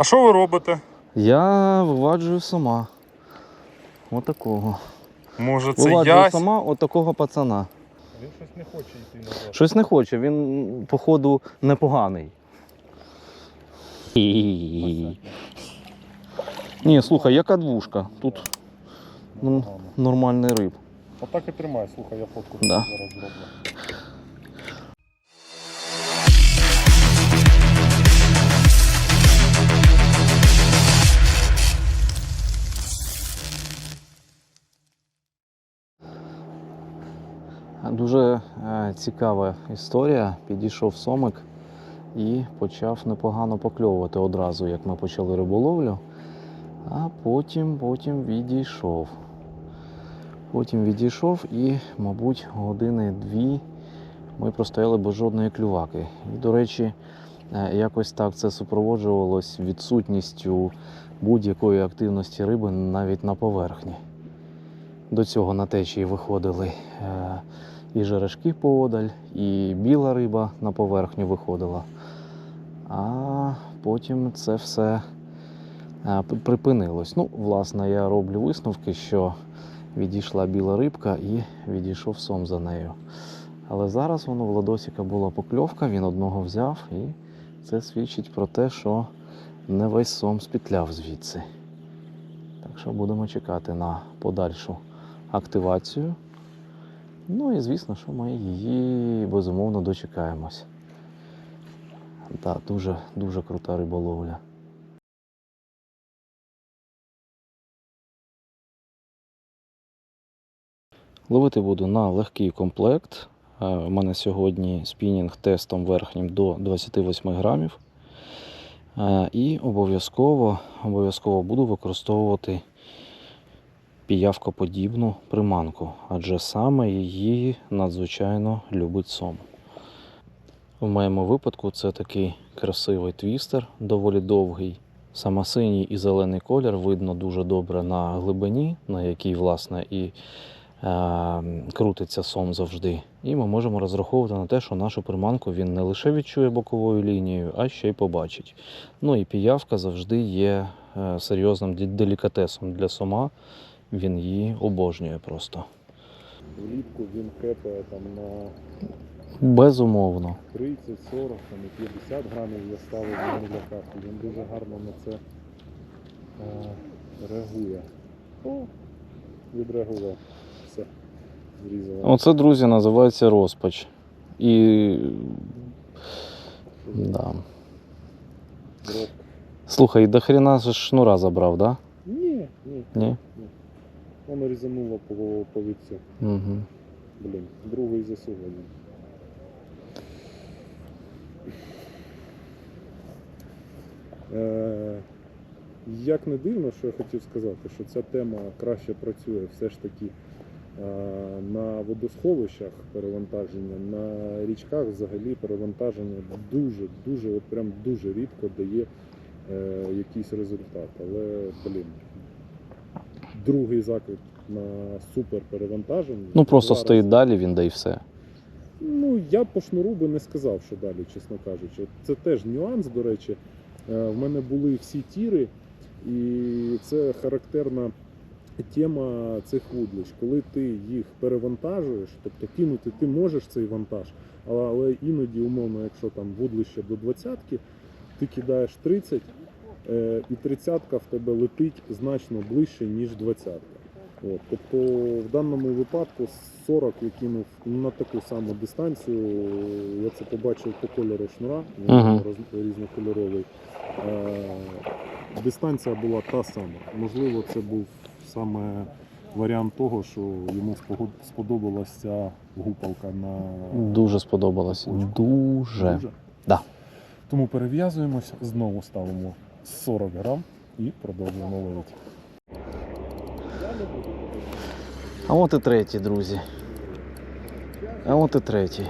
А що ви робите? Я виваджую сама. Отакого. Може це Виваджую ясь? сама отакого пацана. Він щось не хоче йти назад. Щось не хоче, він, походу, непоганий. Ні, слухай, яка двушка. Тут ну, нормальний риб. Отак і тримай, слухай, я фотку Да. зараз зроблю. Дуже е, цікава історія. Підійшов сомик і почав непогано покльовувати одразу, як ми почали риболовлю. А потім, потім відійшов. Потім відійшов і, мабуть, години-дві ми простояли без жодної клюваки. І, до речі, е, якось так це супроводжувалось відсутністю будь-якої активності риби навіть на поверхні. До цього на течії виходили е, і жерешки поодаль, і біла риба на поверхню виходила. А потім це все е, припинилось. Ну, власне, я роблю висновки, що відійшла біла рибка і відійшов сом за нею. Але зараз воно в Ладосіка була покльовка, він одного взяв, і це свідчить про те, що не весь сом спітляв звідси. Так що будемо чекати на подальшу активацію. Ну і звісно, що ми її безумовно дочекаємось. Так, дуже, дуже крута риболовля. Ловити буду на легкий комплект. Е, У мене сьогодні спінінг тестом верхнім до 28 грамів. Е, І обов'язково, обов'язково буду використовувати піявкоподібну приманку, адже саме її надзвичайно любить сом. В моєму випадку це такий красивий твістер, доволі довгий. Саме синій і зелений колір видно дуже добре на глибині, на якій, власне, і е, крутиться сом завжди. І ми можемо розраховувати на те, що нашу приманку він не лише відчує боковою лінією, а ще й побачить. Ну і піявка завжди є е, серйозним делікатесом для сома. Він її обожнює просто. Влітку він кепає там на Безумовно. 30, 40, там і 50 грамів я ставив йому для карти. Він дуже гарно на це е, реагує. О, відреагував. Все. Зрізало. Оце, друзі, називається розпач. І. Да. Дроб. Слухай, до хрена ж шнура забрав, да? Ні, ні. Ні? Воно різануло по, по віцю. Угу. Блін, другий за сьогодні. Е, як не дивно, що я хотів сказати, що ця тема краще працює все ж таки е, на водосховищах перевантаження, на річках взагалі перевантаження дуже, дуже, от прям дуже рідко дає е, якийсь результат. Але, блін, другий заклик на супер перевантаження. Ну просто Два стоїть далі, він да і все. Ну, я по шнуру би не сказав, що далі, чесно кажучи. Це теж нюанс, до речі. Е, В мене були всі тіри, і це характерна тема цих вудлищ. Коли ти їх перевантажуєш, тобто кинути ти можеш цей вантаж, але, іноді, умовно, якщо там вудлище до двадцятки, ти кидаєш 30, е, і тридцятка в тебе летить значно ближче, ніж двадцятка. От, тобто в даному випадку 40 я кинув на таку саму дистанцію. Я це побачив по кольору шнура, Мгм. різнокольоровий. Е, дистанція була та сама. Можливо, це був саме варіант того, що йому сподобалася ця гупалка на Дуже сподобалось. Дуже. Дуже? Да. Тому перев'язуємось, знову ставимо 40 грам і продовжуємо ловити. А от і третій, друзі. А от і третій.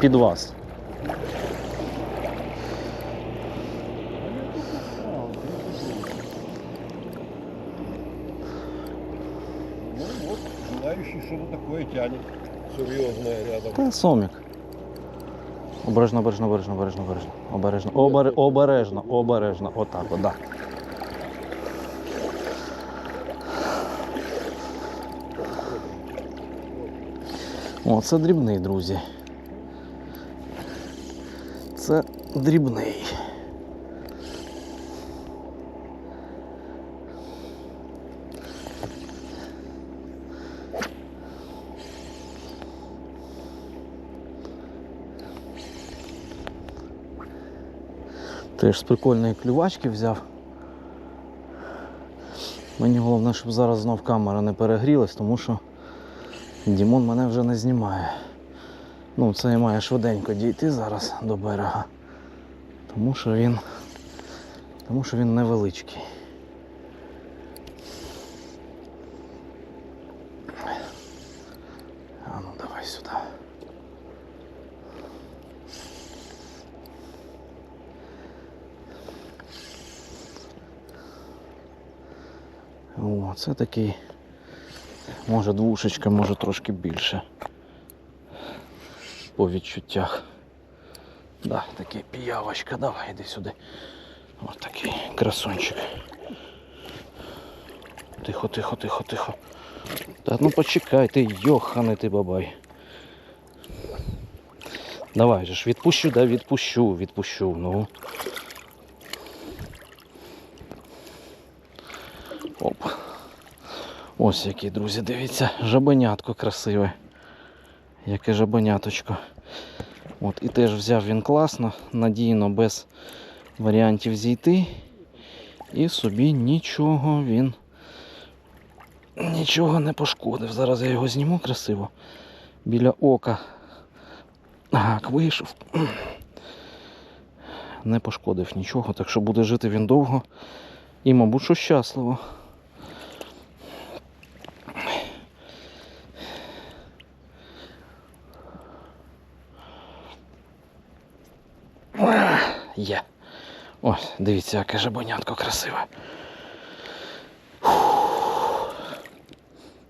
Під вас. Знающий, что-то такое тянет. Серьезное рядом. Та сомік. Обережно, обережно, обережно, обережно, обережно. Обережно, Обере, обережно, обережно. Отак, от, да. О, це дрібний, друзі. Це дрібний. Теж з прикольної клювачки взяв. Мені головне, щоб зараз знов камера не перегрілась, тому що Дімон мене вже не знімає. Ну, це має швиденько дійти зараз до берега. Тому що він. Тому що він невеличкий. А ну давай сюди. О, це такий. Може двушечка, може трошки більше. По відчуттях. Да, такий піявочка, давай іди сюди. Ось такий красунчик. Тихо, тихо, тихо, тихо. Та ну почекай, ти йоханий ти бабай. Давай же ж, відпущу, да, відпущу, відпущу, ну. Оп. Ось який, друзі, дивіться, жабенятко красиве. Яке жабеняточко. От, і теж взяв він класно, надійно, без варіантів зійти. І собі нічого він нічого не пошкодив. Зараз я його зніму красиво. Біля ока. Так, вийшов. Не пошкодив нічого, так що буде жити він довго і, мабуть, що щасливо. Є. Ось, дивіться, яке жабонятко красиве.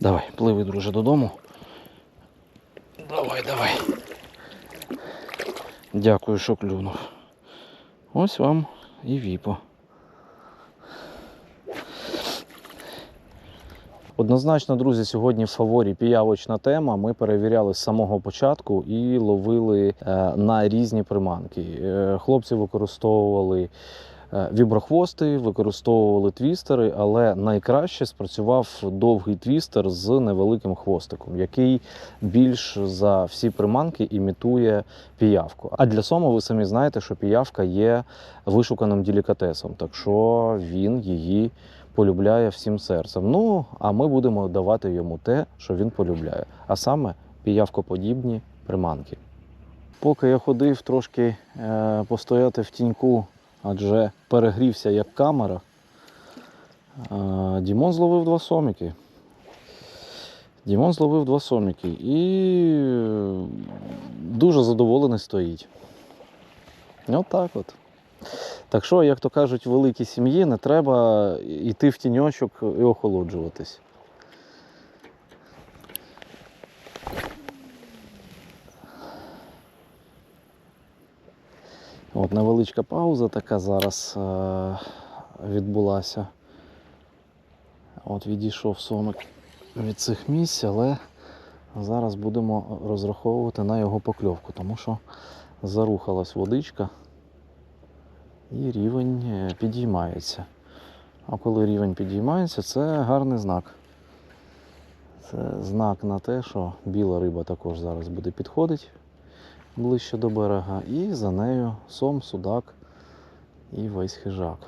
Давай, пливи, друже, додому. Давай, давай. Дякую, що клюнув. Ось вам і віпо. Однозначно, друзі, сьогодні в фаворі піявочна тема. Ми перевіряли з самого початку і ловили е, на різні приманки. Е, хлопці використовували е, віброхвости, використовували твістери, але найкраще спрацював довгий твістер з невеликим хвостиком, який більш за всі приманки імітує піявку. А для сома ви самі знаєте, що піявка є вишуканим делікатесом, так що він її полюбляє всім серцем. Ну, а ми будемо давати йому те, що він полюбляє, а саме піявкоподібні приманки. Поки я ходив трошки е, постояти в тіньку, адже перегрівся як камера, е, Дімон зловив два соміки. Дімон зловив два соміки і е, дуже задоволений стоїть. От так от. Так що, як то кажуть, великій сім'ї не треба йти в тіньочок і охолоджуватись. От невеличка пауза така зараз е- відбулася. От відійшов сомик від цих місць, але зараз будемо розраховувати на його покльовку, тому що зарухалась водичка і рівень е, підіймається. А коли рівень підіймається, це гарний знак. Це знак на те, що біла риба також зараз буде підходити ближче до берега, і за нею сом, судак і весь хижак.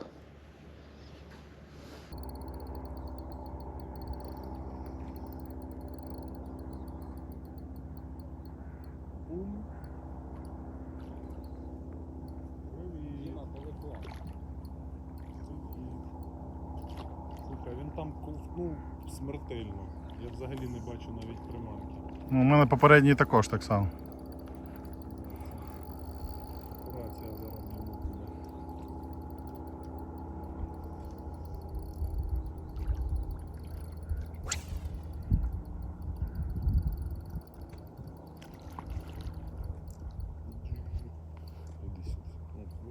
там ковтнув смертельно. Я взагалі не бачу навіть приманки. Ну, У мене попередній також так само. Акурація зараз не буде.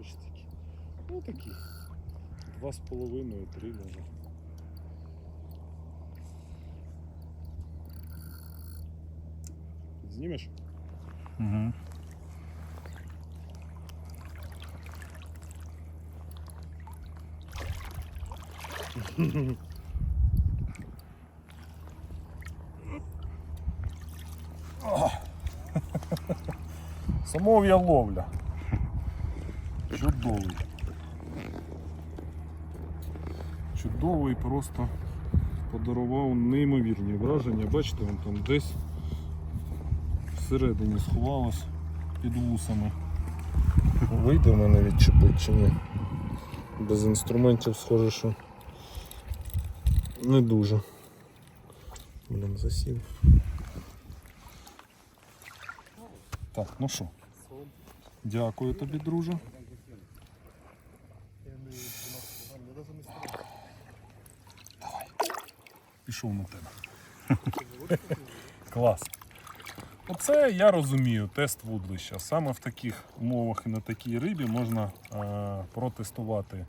Ось такі. Ну такі. Два з половиною, три може. Знімеш? Угу. Самов'я ловля. Чудовий. Чудовий просто подарував неймовірні враження. Бачите, він там десь всередині сховалось під вусами. Вийде в мене відчепити чи ні? Без інструментів схоже, що не дуже. Блін, засів. Так, ну що? Дякую тобі, друже. Давай. Пішов на тебе. Клас. Оце я розумію, тест вудлища. Саме в таких умовах і на такій рибі можна е, протестувати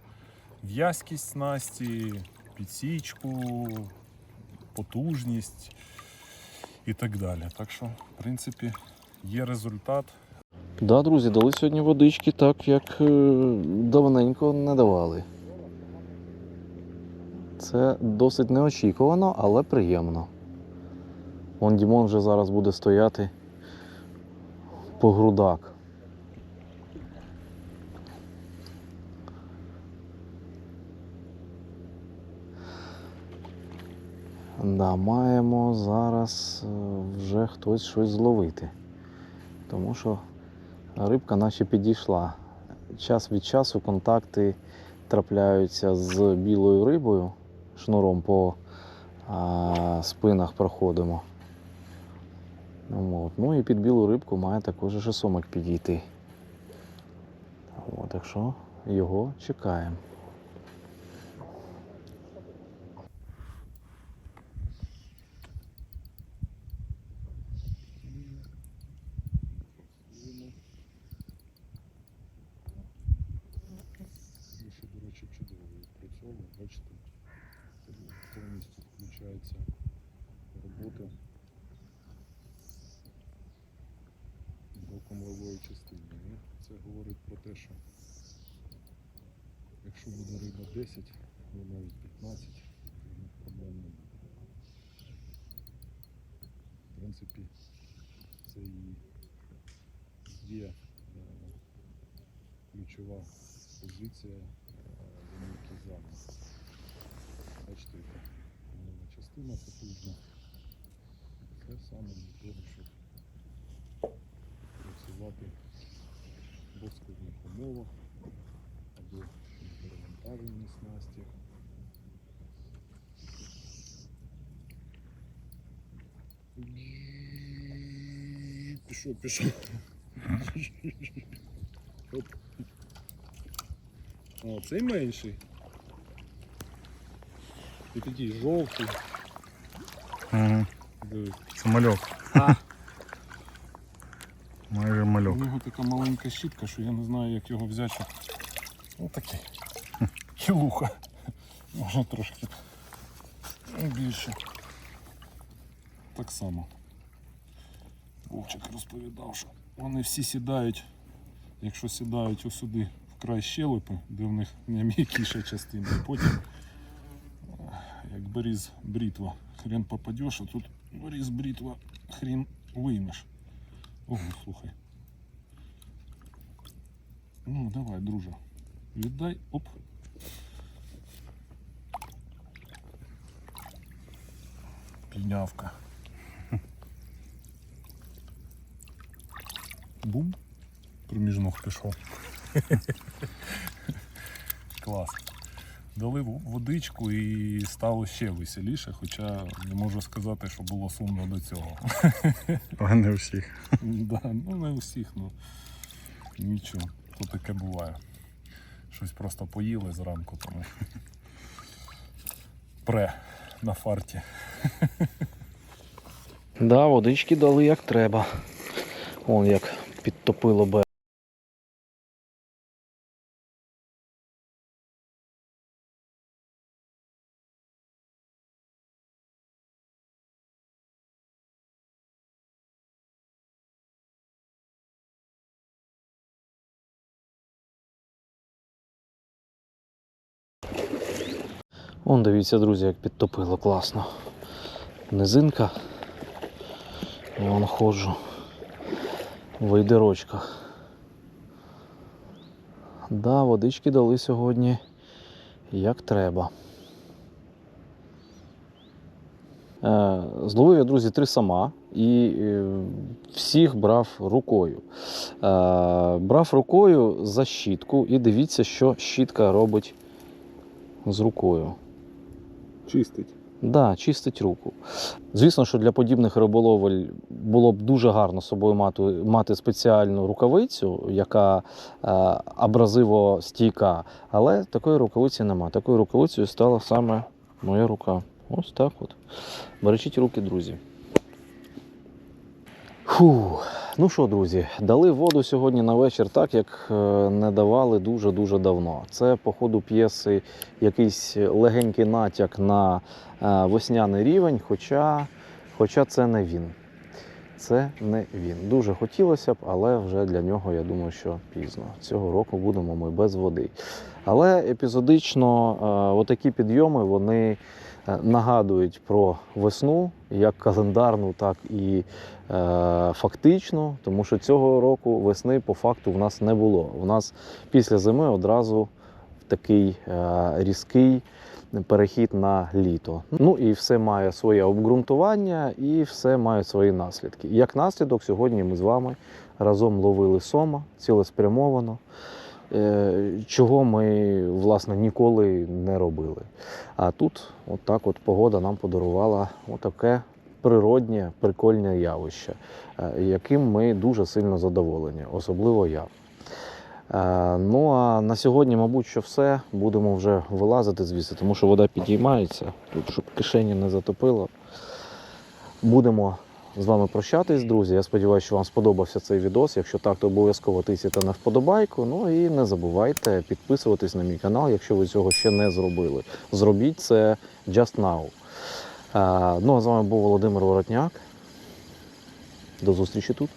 в'язкість снасті, підсічку, потужність і так далі. Так що, в принципі, є результат. Да, друзі, дали сьогодні водички так, як е, давненько не давали. Це досить неочікувано, але приємно. Вон Дімон вже зараз буде стояти по грудак. Да, маємо зараз е, вже хтось щось зловити. Тому що рибка наче підійшла. Час від часу контакти трапляються з білою рибою, шнуром по а, спинах проходимо. От. Ну і під білу рибку має також і шесомик підійти. От, так що його чекаємо. Дуже, до речі, чудово відпрацьовує. Бачите, повністю включається робота боком левої частини. І це говорить про те, що якщо буде риба 10, ну навіть 15, то проблем не буде. В принципі, це і є е, ключова позиція домівки замок. Бачите, яка частина потужна. Це саме для того, щоб працювати в боскових умовах або на перевантаженні снасті. Пішов, пішов. Оп. О, цей менший. І такий жовтий. Угу. Дивись. Це мальок. А. Майже У нього така маленька щітка, що я не знаю, як його взяти. щоб- Ну такий. Кілуха. Може трошки більше. Так само. Вовчик розповідав, що вони всі сідають, якщо сідають осюди в край щелепи, де в них м'якіша частина, і потім, е, як боріз брітва, хрен попадеш, а тут боріз брітва, хрен виймеш. Ого, слухай. Ну, давай, друже. Віддай. Оп. Пінявка. Бум. Проміж ног пішов. Клас. Дали водичку і стало ще веселіше, хоча не можу сказати, що було сумно до цього. Але не у всіх. Да, ну не у всіх, ну нічого, то таке буває. Щось просто поїли зранку, тому пре на фарті. Да, водички дали як треба. Вон як підтопило Вон дивіться, друзі, як підтопило класно. Низинка. І вон ходжу в вейдерочках. Да, водички дали сьогодні як треба. Е, Зловив я, друзі, три сама і е, всіх брав рукою. Е, Брав рукою за щітку і дивіться, що щітка робить з рукою. Чистить. Да, чистить руку. Звісно, що для подібних риболовель було б дуже гарно собою мати, мати спеціальну рукавицю, яка е, абразиво стійка, але такої рукавиці нема. Такою рукавицею стала саме моя рука. Ось так от. Бережіть руки, друзі. Фу. Ну що, друзі, дали воду сьогодні на вечір так, як е, не давали дуже-дуже давно. Це по ходу п'єси якийсь легенький натяк на е, весняний рівень, хоча, хоча це не він. Це не він. Дуже хотілося б, але вже для нього я думаю, що пізно. Цього року будемо ми без води. Але епізодично е, отакі підйоми вони нагадують про весну, як календарну, так і е, фактичну, тому що цього року весни по факту в нас не було. У нас після зими одразу такий е, різкий перехід на літо. Ну і все має своє обґрунтування, і все має свої наслідки. Як наслідок, сьогодні ми з вами разом ловили сома цілеспрямовано. Е, Чого ми власне ніколи не робили. А тут, от так от погода нам подарувала отаке природнє, прикольне явище, е, яким ми дуже сильно задоволені, особливо я. Е, Ну а на сьогодні, мабуть, що все. Будемо вже вилазити звідси, тому що вода підіймається, тут, щоб кишені не затопило. Будемо з вами прощатись, друзі. Я сподіваюся, що вам сподобався цей відос. Якщо так, то обов'язково тисяйте на вподобайку. Ну і не забувайте підписуватись на мій канал, якщо ви цього ще не зробили. Зробіть це just now. Е, Ну а з вами був Володимир Воротняк. До зустрічі тут.